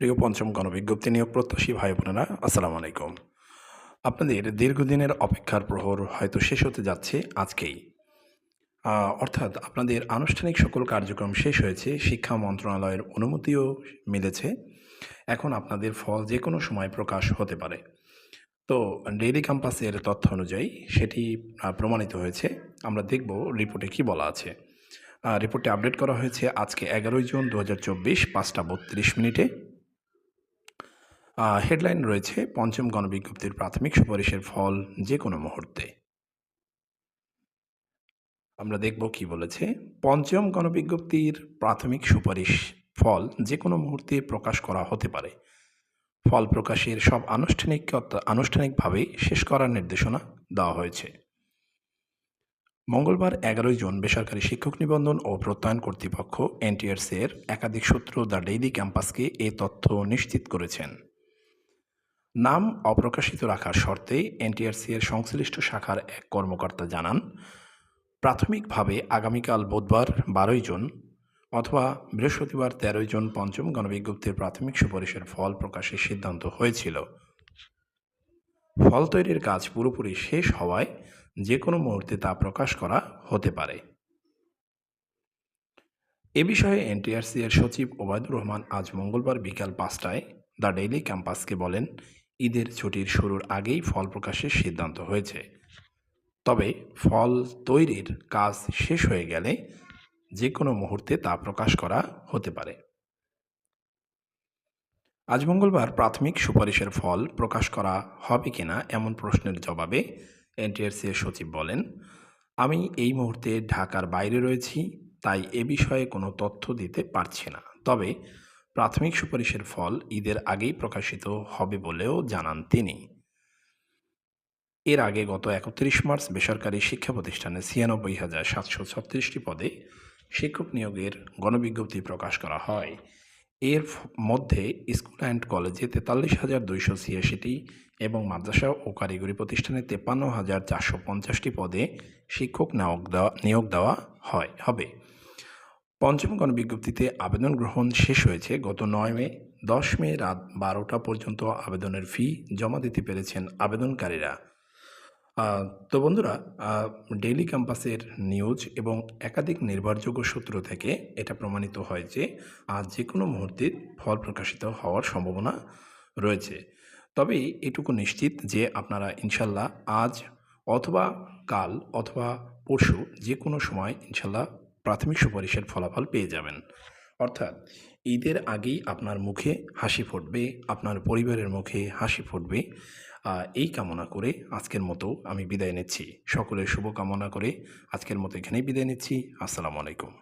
প্রিয় পঞ্চম গণবিজ্ঞপ্তি নিয়োগ প্রত্যাশী ভাই বোনেরা আসসালামু আলাইকুম। আপনাদের দীর্ঘদিনের অপেক্ষার প্রহর হয়তো শেষ হতে যাচ্ছে আজকেই। অর্থাৎ আপনাদের আনুষ্ঠানিক সকল কার্যক্রম শেষ হয়েছে শিক্ষা মন্ত্রণালয়ের অনুমতিও মিলেছে। এখন আপনাদের ফল যে কোনো সময় প্রকাশ হতে পারে। তো ডেইলি ক্যাম্পাসের তথ্য অনুযায়ী সেটি প্রমাণিত হয়েছে। আমরা দেখব রিপোর্টে কি বলা আছে। আহ, রিপোর্টে আপডেট করা হয়েছে আজকে এগারোই জুন দু হাজার চব্বিশ পাঁচটা বত্রিশ মিনিটে। হেডলাইন রয়েছে, পঞ্চম গণবিজ্ঞপ্তির প্রাথমিক সুপারিশের ফল যে কোনো মুহূর্তে। আমরা দেখব কি বলেছে। পঞ্চম গণবিজ্ঞপ্তির প্রাথমিক সুপারিশ ফল যে কোনো মুহূর্তে প্রকাশ করা হতে পারে। ফল প্রকাশের সব আনুষ্ঠানিকতা, আনুষ্ঠানিকভাবে শেষ করার নির্দেশনা দেওয়া হয়েছে। মঙ্গলবার এগারোই জুন বেসরকারি শিক্ষক নিবন্ধন ও প্রত্যয়ন কর্তৃপক্ষ এনটিআরসি এর একাধিক সূত্র দ্য ডেইলি ক্যাম্পাসকে এ তথ্য নিশ্চিত করেছেন। নাম অপ্রকাশিত রাখার শর্তে এনটিআরসি এর সংশ্লিষ্ট শাখার এক কর্মকর্তা জানান, প্রাথমিকভাবে আগামীকাল বুধবার বারোই জুন অথবা বৃহস্পতিবার তেরোই জুন পঞ্চম গণবিজ্ঞপ্তির প্রাথমিক সুপারিশের ফল প্রকাশের সিদ্ধান্ত হয়েছিল। ফল তৈরির কাজ পুরোপুরি শেষ হওয়ায় যে কোনো মুহূর্তে তা প্রকাশ করা হতে পারে। এ বিষয়ে এনটিআরসি এর সচিব ওবায়দুর রহমান আজ মঙ্গলবার বিকাল পাঁচটায় দ্য ডেইলি ক্যাম্পাসকে বলেন ঈদের ছুটির শুরুর আগেই ফল প্রকাশের সিদ্ধান্ত হয়েছে। তবে ফল তৈরির কাজ শেষ হয়ে গেলে যে কোনো মুহূর্তে তা প্রকাশ করা হতে পারে। আজ মঙ্গলবার প্রাথমিক সুপারিশের ফল প্রকাশ করা হবে কিনা এমন প্রশ্নের জবাবে এনটিআরসি এর সচিব বলেন, আমি এই মুহূর্তে ঢাকার বাইরে রয়েছি, তাই এ বিষয়ে কোনো তথ্য দিতে পারছি না। তবে প্রাথমিক সুপারিশের ফল ঈদের আগেই প্রকাশিত হবে বলেও জানান তিনি। এর আগে গত একত্রিশ মার্চ বেসরকারি শিক্ষা প্রতিষ্ঠানে ছিয়ানব্বই হাজার সাতশো ছত্রিশটি পদে শিক্ষক নিয়োগের গণবিজ্ঞপ্তি প্রকাশ করা হয়। এর মধ্যে স্কুল অ্যান্ড কলেজে তেতাল্লিশ হাজার দুইশো ছিয়াশিটি এবং মাদ্রাসা ও কারিগরি প্রতিষ্ঠানে তেপান্ন হাজার চারশো পঞ্চাশটি পদে শিক্ষক নিয়োগ দেওয়া নিয়োগ দেওয়া হয়, হবে। পঞ্চম গণবিজ্ঞপ্তিতে আবেদন গ্রহণ শেষ হয়েছে। গত নয় মে, দশ মে রাত বারোটা পর্যন্ত আবেদনের ফি জমা দিতে পেরেছেন আবেদনকারীরা। তো বন্ধুরা ডেইলি ক্যাম্পাসের নিউজ এবং একাধিক নির্ভরযোগ্য সূত্র থেকে এটা প্রমাণিত হয় যে, আজ যে কোনো মুহূর্তে ফল প্রকাশিত হওয়ার সম্ভাবনা রয়েছে। তবে এটুকু নিশ্চিত যে, আপনারা ইনশাল্লাহ আজ অথবা কাল অথবা পরশু যে কোনো সময় ইনশাল্লাহ প্রাথমিক সুপারিশের ফলাফল পেয়ে যাবেন। অর্থাৎ ঈদের আগেই আপনার মুখে হাসি ফুটবে, আপনার পরিবারের মুখে হাসি ফুটবে। এই কামনা করে আজকের মতো আমি বিদায় নিচ্ছি। সকলের শুভকামনা করে আজকের মতো এখানেই বিদায় নিচ্ছি। আসসালামু আলাইকুম।